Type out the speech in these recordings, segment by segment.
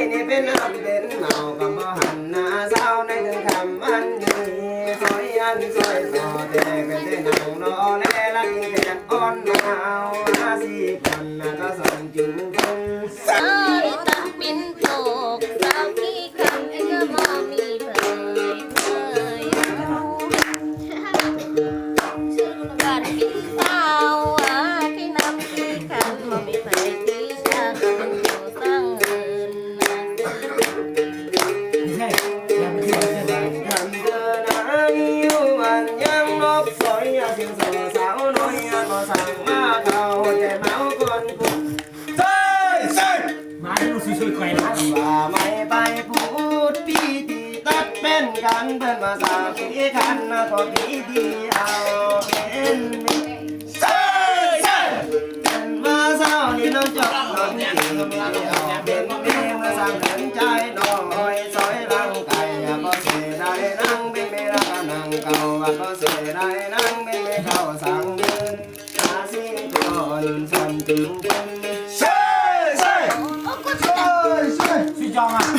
tay ni bên áp đến nào cầm bao hẳn na sao nay đừng thầm ăn như rồi ăn rồi giò tè về thế nào nó lẽ lăng tè con nào na gì cần là ta dòng chứng không sợi tóc biến thuộc sau khi cầm anh cơ mò mì phơi phơi Hãy subscribe cho kênh Ghiền Mì Gõ Để không bỏ lỡ những video hấp dẫn มาดูสุดๆไปะว่าไม่ไปพูดพี่ดีตัเป็นกันเพิ่นมาสาธิกันนะขอดีดีเอาเป็นเซ่เซ่เป็นมาสาวนี่น้องจบน้องเนี่ยเป็นเมียมาสร้างเห็นใจน้อย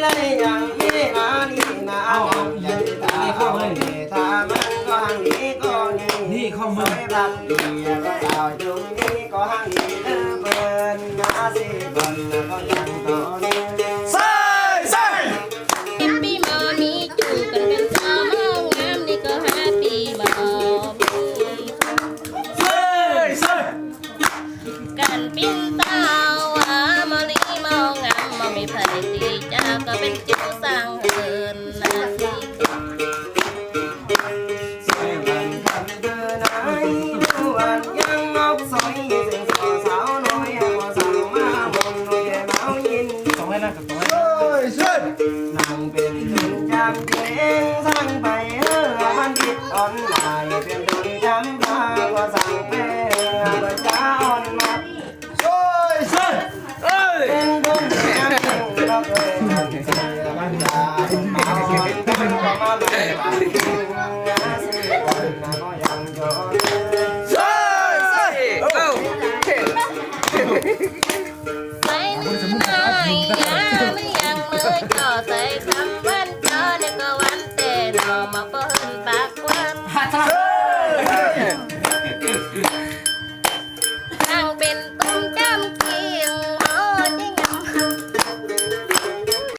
ไรอย่างนี้หานี่นาเอาอย่างตาเอาเตามันก็หังนี้ก็นี่นี่ข้อมือรับดีก็เอาจุงนี่ก็หังนี้เลิเปินนาสิคนก็ยังต่อเนี่ย ก็เป็นจูสั่งเกินนะสิใส่วันทำเดินไหนวันยังงอกสอย ไม่น่ายังไม่ก่อใจคำ